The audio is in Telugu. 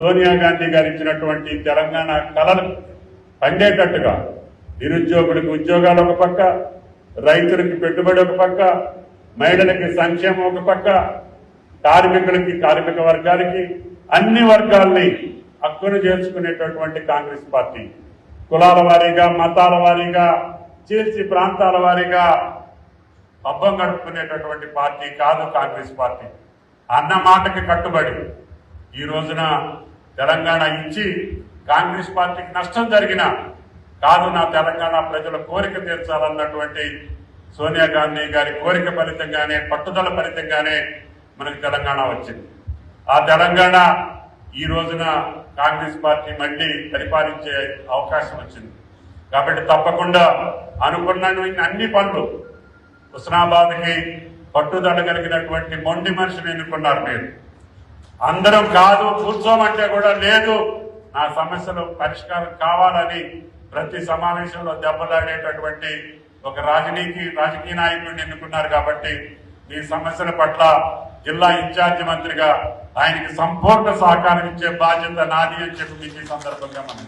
సోనియా గాంధీ గారు ఇచ్చినటువంటి తెలంగాణ కళలు పండేటట్టుగా నిరుద్యోగులకు ఉద్యోగాలు ఒక పక్క రైతులకి పెట్టుబడి ఒక పక్క మహిళలకి సంక్షేమం ఒక పక్క కార్మికులకి కార్మిక వర్గాలకి అన్ని వర్గాల్ని హక్కును చేసుకునేటటువంటి కాంగ్రెస్ పార్టీ. కులాల వారీగా మతాల వారీగా చీల్చి ప్రాంతాల వారీగా పబ్బం గడుపుకునేటటువంటి పార్టీ కాదు కాంగ్రెస్ పార్టీ. అన్న మాటకి కట్టుబడి ఈ రోజున తెలంగాణ ఇచ్చి కాంగ్రెస్ పార్టీకి నష్టం జరిగిన కాదు నా తెలంగాణ ప్రజల కోరిక తీర్చాలన్నటువంటి సోనియా గాంధీ గారి కోరిక ఫలితంగానే పట్టుదల ఫలితంగానే మనకు తెలంగాణ వచ్చింది. ఆ తెలంగాణ ఈ రోజున కాంగ్రెస్ పార్టీ మళ్ళీ పరిపాలించే అవకాశం వచ్చింది. కాబట్టి తప్పకుండా అనుకున్న అన్ని పనులు హుస్నాబాద్కి పట్టుదల కలిగినటువంటి మొండి మనిషిని ఎన్నుకున్నారు మీరు. అందరం కాదు కూర్చోమంటే కూడా లేదు. నా సమస్యలు పరిష్కారం కావాలని ప్రతి సమావేశంలో దెబ్బలాడేటటువంటి ఒక రాజనీతి రాజకీయ నాయకుడిని ఎన్నుకున్నారు కాబట్టి మీ సమస్యల పట్ల జిల్లా ఇన్ఛార్జి మంత్రిగా ఆయనకి సంపూర్ణ సహకారం ఇచ్చే బాధ్యత నాది అని చెప్పి మీకు సందర్భంగా మనం